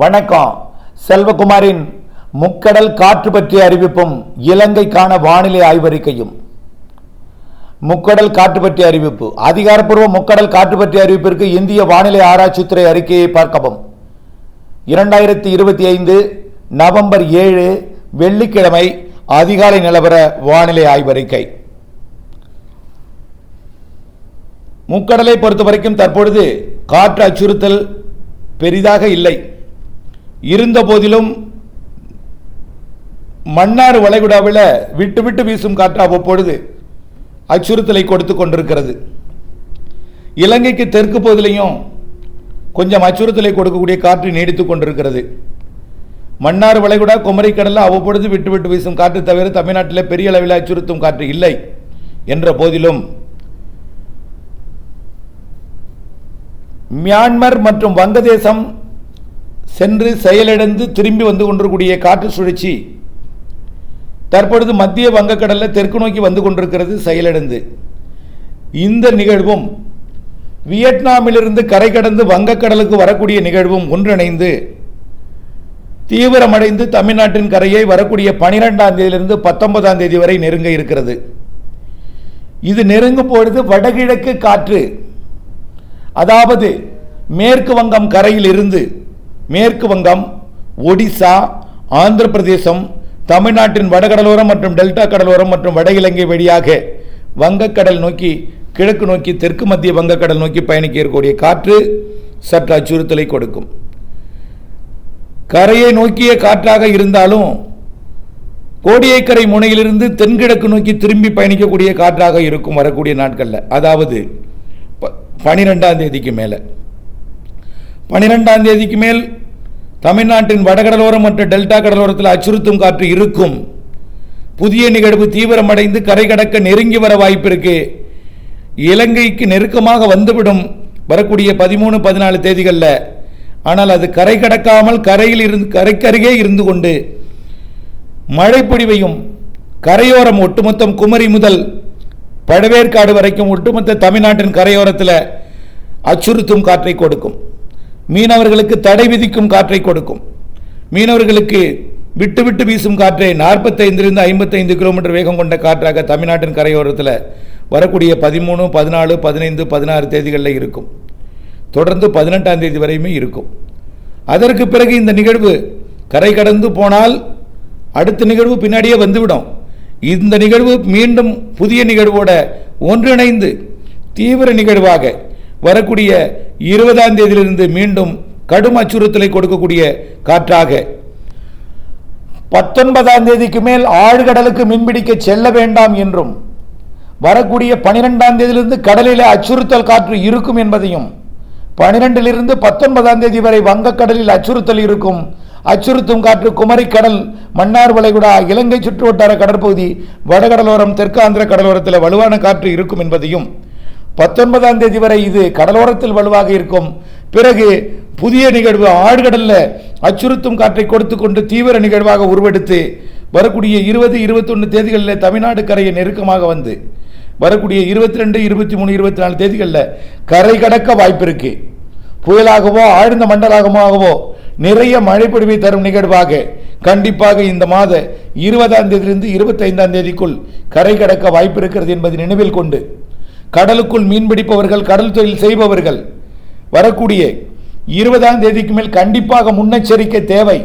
வணக்கம். செல்வகுமாரின் முக்கடல் காற்று பற்றிய அறிவிப்பும் இலங்கைக்கான வானிலை ஆய்வறிக்கையும். முக்கடல் காற்று பற்றிய அறிவிப்பு. அதிகாரப்பூர்வ முக்கடல் காற்று பற்றிய அறிவிப்பிற்கு இந்திய வானிலை ஆராய்ச்சித்துறை அறிக்கையை பார்க்கவும். இரண்டாயிரத்தி இருபத்தி ஐந்து நவம்பர் ஏழு வெள்ளிக்கிழமை அதிகாலை நிலவர வானிலை ஆய்வறிக்கை. முக்கடலை பொறுத்த வரைக்கும் தற்பொழுது காற்று அச்சுறுத்தல் பெரிதாக இல்லை. இருந்த போதிலும் மன்னார் வளைகுடாவில் விட்டு விட்டு வீசும் காற்று அவ்வப்பொழுது அச்சுறுத்தலை கொடுத்து கொண்டிருக்கிறது. இலங்கைக்கு தெற்கு பகுதியிலையும் கொஞ்சம் அச்சுறுத்தலை கொடுக்கக்கூடிய காற்று நீடித்துக் கொண்டிருக்கிறது. மன்னார் வளைகுடா குமரிக்கடலில் அவ்வப்பொழுது விட்டு விட்டு வீசும் காற்று தவிர தமிழ்நாட்டில் பெரிய அளவில் அச்சுறுத்தும் காற்று இல்லை என்ற போதிலும் மியான்மர் மற்றும் வங்கதேசம் சென்று செயலிழந்து திரும்பி வந்து கொண்டிருக்கூடிய காற்று சுழற்சி தற்பொழுது மத்திய வங்கக்கடலில் தெற்கு நோக்கி வந்து கொண்டிருக்கிறது செயலிழந்து. இந்த நிகழ்வும் வியட்நாமிலிருந்து கரை கடந்து வங்கக்கடலுக்கு வரக்கூடிய நிகழ்வும் ஒன்றிணைந்து தீவிரமடைந்து தமிழ்நாட்டின் கரையை வரக்கூடிய பனிரெண்டாம் தேதியிலிருந்து பத்தொன்பதாம் தேதி வரை நெருங்க இருக்கிறது. இது நெருங்கும் பொழுது வடகிழக்கு காற்று அதாவது மேற்கு வங்கம் கரையில் இருந்து மேற்கு வங்கம் ஒடிசா ஆந்திர பிரதேசம் தமிழ்நாட்டின் வடகடலோரம் மற்றும் டெல்டா கடலோரம் மற்றும் வட இலங்கை வழியாக வங்கக்கடல் நோக்கி கிழக்கு நோக்கி தெற்கு மத்திய வங்கக்கடல் நோக்கி பயணிக்க இருக்கக்கூடிய காற்று சற்று அச்சுறுத்தலை கொடுக்கும். கரையை நோக்கிய காற்றாக இருந்தாலும் கோடியக்கரை முனையிலிருந்து தென்கிழக்கு நோக்கி திரும்பி பயணிக்கக்கூடிய காற்றாக இருக்கும் வரக்கூடிய நாட்களில். அதாவது ப- பனிரெண்டாம் தேதிக்கு மேலே. பனிரெண்டாம் தேதிக்கு மேல் தமிழ்நாட்டின் வடகடலோரம் மற்றும் டெல்டா கடலோரத்தில் அச்சுறுத்தும் காற்று இருக்கும். புதிய நிகழ்வு தீவிரமடைந்து கரை கடக்க நெருங்கி வர வாய்ப்பு இருக்கு. இலங்கைக்கு நெருக்கமாக வந்துவிடும். வரக்கூடிய பதிமூணு பதினாலு தேதிகளில். ஆனால் அது கரை கடக்காமல் கரையில் இருந்து கரைக்கருகே இருந்து கொண்டு மழைப்பொழிவையும் கரையோரம் ஒட்டுமொத்தம் குமரி முதல் பழவேற்காடு வரைக்கும் ஒட்டுமொத்த தமிழ்நாட்டின் கரையோரத்தில் அச்சுறுத்தும் காற்றை கொடுக்கும். மீனவர்களுக்கு தடை விதிக்கும் காற்றை கொடுக்கும். மீனவர்களுக்கு விட்டு விட்டு வீசும் காற்றை நாற்பத்தைந்திலிருந்து ஐம்பத்தைந்து கிலோமீட்டர் வேகம் கொண்ட காற்றாக தமிழ்நாட்டின் கரையோரத்தில் வரக்கூடிய பதிமூணு பதினாலு பதினைந்து பதினாறு தேதிகளில் இருக்கும். தொடர்ந்து பதினெட்டாம் தேதி வரையுமே இருக்கும். அதற்கு பிறகு இந்த நிகழ்வு கரை கடந்து போனால் அடுத்த நிகழ்வு பின்னாடியே வந்துவிடும். இந்த நிகழ்வு மீண்டும் புதிய நிகழ்வோட ஒன்றிணைந்து தீவிர நிகழ்வாக வரக்கூடிய இருபதாம் தேதியிலிருந்து மீண்டும் கடும் அச்சுறுத்தலை கொடுக்கக்கூடிய காற்றாக. பத்தொன்பதாம் தேதிக்கு மேல் ஆழ்கடலுக்கு மீன்பிடிக்க செல்ல வேண்டாம் என்றும் வரக்கூடிய பனிரெண்டாம் தேதியிலிருந்து கடலில் அச்சுறுத்தல் காற்று இருக்கும் என்பதையும் பனிரெண்டிலிருந்து பத்தொன்பதாம் தேதி வரை வங்கக்கடலில் அச்சுறுத்தல் இருக்கும் அச்சுறுத்தும் காற்று குமரிக்கடல் மன்னார் வளைகுடா இலங்கை சுற்றுவட்டார கடற்பகுதி வடகடலோரம் தெற்காந்திர கடலோரத்தில் வலுவான காற்று இருக்கும் என்பதையும் பத்தொன்பதாம் தேதி வரை இது கடலோரத்தில் வலுவாக இருக்கும். பிறகு புதிய நிகழ்வு ஆழ்கடலில் அச்சுறுத்தும் காற்றை கொடுத்து கொண்டு தீவிர நிகழ்வாக உருவெடுத்து வரக்கூடிய இருபது இருபத்தொன்று தேதிகளில் தமிழ்நாடு கரையை நெருக்கமாக வந்து வரக்கூடிய இருபத்தி ரெண்டு இருபத்தி மூணு இருபத்தி நாலு தேதிகளில் கரை கடக்க வாய்ப்பு இருக்கு. புயலாகவோ ஆழ்ந்த மண்டலாகமாகவோ நிறைய மழைப்பொழிவை தரும் நிகழ்வாக கண்டிப்பாக இந்த மாத இருபதாம் தேதியிலிருந்து இருபத்தைந்தாம் தேதிக்குள் கரை கடக்க வாய்ப்பு இருக்கிறது என்பதை நினைவில் கொண்டு கடலுக்குள் மீன்பிடிப்பவர்கள் கடல் தொழில் செய்பவர்கள். வரக்கூடிய இருபதாம் தேதிக்கு மேல் கண்டிப்பாக முன்னெச்சரிக்கை தேவை.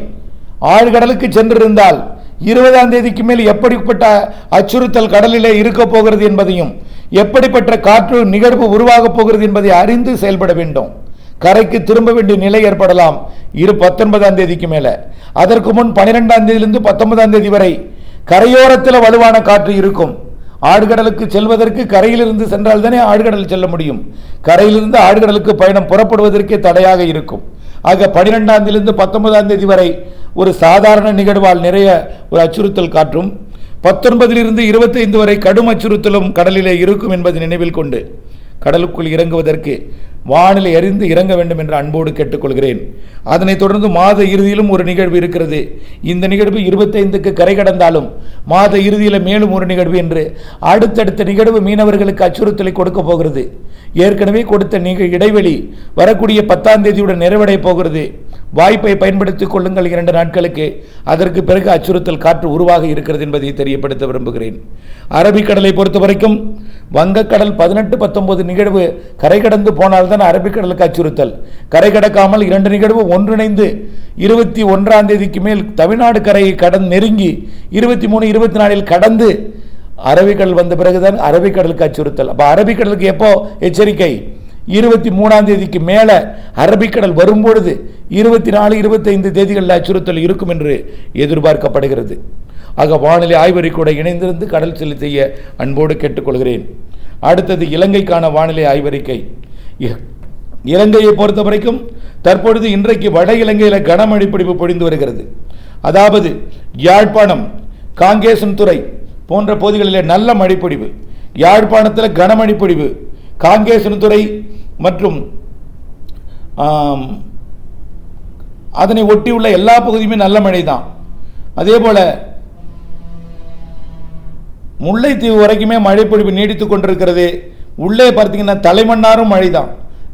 ஆழ்கடலுக்கு சென்றிருந்தால் இருபதாம் தேதிக்கு மேல் எப்படிப்பட்ட அச்சுறுத்தல் கடலிலே இருக்க போகிறது என்பதையும் எப்படிப்பட்ட காற்று நிகழ்வு உருவாகப் போகிறது என்பதை அறிந்து செயல்பட வேண்டும். கரைக்கு திரும்ப வேண்டிய நிலை ஏற்படலாம் இரு பத்தொன்பதாம் தேதிக்கு மேலே. அதற்கு முன் பனிரெண்டாம் தேதியிலிருந்து பத்தொன்பதாம் தேதி வரை கரையோரத்தில் வலுவான காற்று இருக்கும். ஆழ்கடலுக்கு செல்வதற்கு கரையிலிருந்து சென்றால் தானே ஆழ்கடல் செல்ல முடியும். கரையிலிருந்து ஆழ்கடலுக்கு பயணம் புறப்படுவதற்கே தடையாக இருக்கும். ஆக பனிரெண்டாம் தேதியிலிருந்து பத்தொன்பதாம் தேதி வரை ஒரு சாதாரண நிகழ்வால் நிறைய ஒரு அச்சுறுத்தல் காற்றும் பத்தொன்பதிலிருந்து இருபத்தைந்து வரை கடும் அச்சுறுத்தலும் கடலிலே இருக்கும் என்பதை நினைவில் கொண்டு கடலுக்குள் இறங்குவதற்கு வானிலை அறிந்து இறங்க வேண்டும் என்று அன்போடு கேட்டுக்கொள்கிறேன். அதனைத் தொடர்ந்து மாத இறுதியிலும் ஒரு நிகழ்வு இருக்கிறது. இந்த நிகழ்வு இருபத்தைந்துக்கு கரை கடந்தாலும் மாத இறுதியில் மேலும் ஒரு நிகழ்வு என்று அடுத்தடுத்த நிகழ்வு மீனவர்களுக்கு அச்சுறுத்தலை கொடுக்க போகிறது. ஏற்கனவே கொடுத்த நிக இடைவெளி வரக்கூடிய பத்தாம் தேதியுடன் நிறைவடைய போகிறது. வாய்ப்பை பயன்படுத்திக் கொள்ளுங்கள் இரண்டு நாட்களுக்கு. அதற்கு பிறகு அச்சுறுத்தல் காற்று உருவாக இருக்கிறது என்பதை தெரியப்படுத்த விரும்புகிறேன். அரபிக்கடலை பொறுத்த வரைக்கும் வங்கக்கடல் பதினெட்டு பத்தொன்பது நிகழ்வு கரை கடந்து போனால்தான் அரபிக்கடலுக்கு அச்சுறுத்தல். கரை கடக்காமல் இரண்டு நிகழ்வு ஒன்றிணைந்து இருபத்தி ஒன்றாம் தேதிக்கு மேல் தமிழ்நாடு கரையை கடந்து நெருங்கி இருபத்தி மூணு இருபத்தி நாலில் கடந்து அரபிக்கடல் வந்த பிறகுதான் அரபிக்கடலுக்கு அச்சுறுத்தல். அப்போ அரபிக்கடலுக்கு எப்போ? எச்சரிக்கை. இருபத்தி மூணாம் தேதிக்கு மேலே அரபிக்கடல் வரும்பொழுது இருபத்தி நாலு இருபத்தைந்து தேதிகளில் அச்சுறுத்தல் இருக்கும் என்று எதிர்பார்க்கப்படுகிறது. ஆக வானிலை ஆய்வறி கூட இணைந்திருந்து கடல் செல்லு செய்ய அன்போடு கேட்டுக்கொள்கிறேன். அடுத்தது இலங்கைக்கான வானிலை ஆய்வறிக்கை. இலங்கையை பொறுத்த வரைக்கும் தற்பொழுது இன்றைக்கு வட இலங்கையில் கனமழை பிடிப்பு பொழிந்து வருகிறது. அதாவது யாழ்ப்பாணம் காங்கேசன்துறை போன்ற பகுதிகளில் நல்ல மழைப்பொழிவு. யாழ்ப்பாணத்தில் கனமழை பொழிவு காங்கேசன்துறை மற்றும் அதனை ஒட்டியுள்ள எல்லா பகுதியுமே நல்ல மழை தான் அதே போல முல்லைத்தீவு வரைக்குமே மழைப்பொழிவு நீடித்து கொண்டிருக்கிறது. உள்ளே பார்த்தீங்கன்னா தலைமன்னாரும் மழை தான்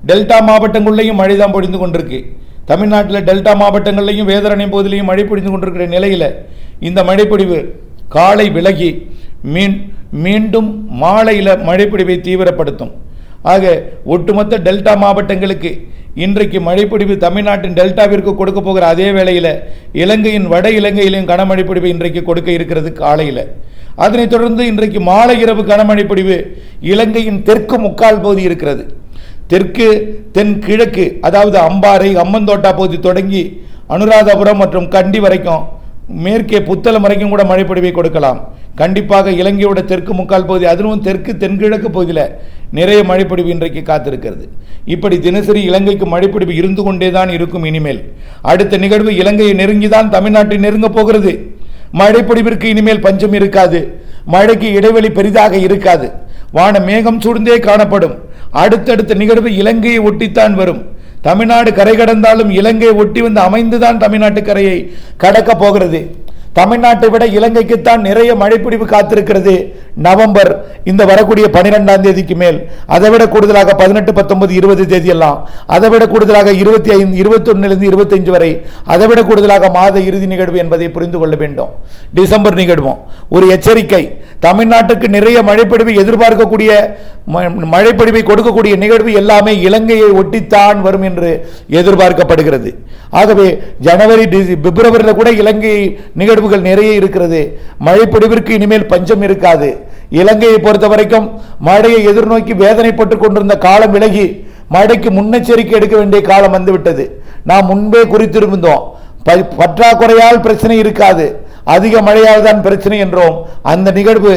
டெல்டா மாவட்டங்கள்லையும் மழை தான் பொழிந்து கொண்டிருக்கு. தமிழ்நாட்டில் டெல்டா மாவட்டங்கள்லையும் வேதரணை பகுதியிலையும் மழை பொழிந்து கொண்டிருக்கிற நிலையில் இந்த மழைப்பொழிவு காலை விலகி மீன் மீண்டும் மாலையில் மழைப்பொழிவை தீவிரப்படுத்தும். ஆக ஒட்டுமொத்த டெல்டா மாவட்டங்களுக்கு இன்றைக்கு மழைப்பிடிப்பு தமிழ்நாட்டின் டெல்டாவிற்கு கொடுக்க போகிற அதே வேளையில் இலங்கையின் வட இலங்கையிலும் கனமழை இன்றைக்கு கொடுக்க இருக்கிறது காலையில். அதனைத் தொடர்ந்து இன்றைக்கு மாலை இரவு கனமழை இலங்கையின் தெற்கு முக்கால் பகுதி இருக்கிறது. தெற்கு தென் கிழக்கு அதாவது அம்பாறை அம்மந்தோட்டா பகுதி தொடங்கி அனுராதபுரம் மற்றும் கண்டி வரைக்கும் மேற்கே புத்தளம் வரைக்கும் கூட மழைப்பொழிவை கொடுக்கலாம். கண்டிப்பாக இலங்கையோட தெற்கு முக்கால் பகுதி அதிலும் தெற்கு தென்கிழக்கு பகுதியில் நிறைய மழைப்பிடிவு இன்றைக்கு காத்திருக்கிறது. இப்படி தினசரி இலங்கைக்கு மழைப்பிடிவு இருந்து கொண்டே தான் இருக்கும் இனிமேல். அடுத்த நிகழ்வு இலங்கையை நெருங்கி தான் தமிழ்நாட்டை நெருங்க போகிறது. மழைப்பிடிவிற்கு இனிமேல் பஞ்சம் இருக்காது. மழைக்கு இடைவெளி பெரிதாக இருக்காது. வான மேகம் சூழ்ந்தே காணப்படும். அடுத்தடுத்த நிகழ்வு இலங்கையை ஒட்டித்தான் வரும். தமிழ்நாடு கரை கடந்தாலும் இலங்கையை ஒட்டி வந்து அமைந்துதான் தமிழ்நாட்டு கரையை கடக்கப் போகிறது. தமிழ்நாட்டை விட இலங்கைக்குத்தான் நிறைய மழைப்பிடிவு காத்திருக்கிறது. நவம்பர் இந்த வரக்கூடிய பனிரெண்டாம் தேதிக்கு மேல் அதை விட கூடுதலாக பதினெட்டு பத்தொன்பது இருபது தேதி எல்லாம் அதை விட கூடுதலாக இருபத்தி ஐந்து இருபத்தொன்னிலிருந்து இருபத்தஞ்சு வரை அதை விட கூடுதலாக மாத இறுதி நிகழ்வு என்பதை புரிந்து கொள்ள வேண்டும். டிசம்பர் நிகழ்வும். ஒரு எச்சரிக்கை. தமிழ்நாட்டுக்கு நிறைய மழைப்பொழிவை எதிர்பார்க்கக்கூடிய ம- மழைப்பொழிவை கொடுக்கக்கூடிய நிகழ்வு எல்லாமே இலங்கையை ஒட்டித்தான் வரும் என்று எதிர்பார்க்கப்படுகிறது. ஆகவே ஜனவரி பிப்ரவரியில் கூட இலங்கை நிகழ்வுகள் நிறைய இருக்கிறது. மழைப்பொழிவிற்கு இனிமேல் பஞ்சம் இருக்காது. இலங்கையை பொறுத்த வரைக்கும் மழையை எதிர்நோக்கி வேதனைப்பட்டு கொண்டிருந்த காலம் விலகி மழைக்கு முன்னெச்சரிக்கை எடுக்க வேண்டிய காலம் வந்துவிட்டது. நாம் முன்பே குறித்திருந்தோம். பற்றாக்குறையால் பிரச்சனை இருக்காது. அதிக மழையால் தான் பிரச்சனை என்றோம். அந்த நிகழ்வு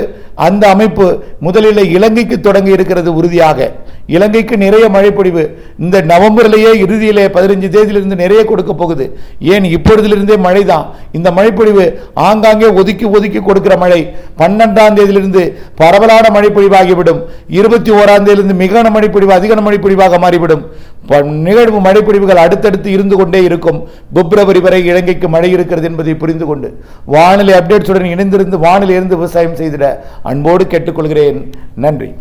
அந்த அமைப்பு முதலில் இலங்கைக்கு தொடங்கி இருக்கிறது உறுதியாக. இலங்கைக்கு நிறைய மழைப்பொழிவு. இந்த நவம்பர்லேயே இறுதியிலே பதினஞ்சு தேதியிலிருந்து நிறைய கொடுக்க போகுது. ஏன் இப்பொழுதிலிருந்தே மழை தான் இந்த மழைப்பொழிவு ஆங்காங்கே ஒதுக்கி ஒதுக்கி கொடுக்கிற மழை பன்னெண்டாம் தேதியிலிருந்து பரவலான மழைப்பொழிவாகிவிடும். இருபத்தி ஓராம் தேதியிலிருந்து மிக மழைப்பொழிவு அதிகன மழைப்பொழிவாக மாறிவிடும். ப- நிகழ்வு மழைப்பொழிவுகள் அடுத்தடுத்து இருந்து கொண்டே இருக்கும். பிப்ரவரி வரை இலங்கைக்கு மழை இருக்கிறது என்பதை புரிந்து கொண்டு வானிலை அப்டேட்ஸுடன் இணைந்திருந்து வானிலை இருந்து விவசாயம் செய்திட அன்போடு கேட்டுக்கொள்கிறேன். நன்றி.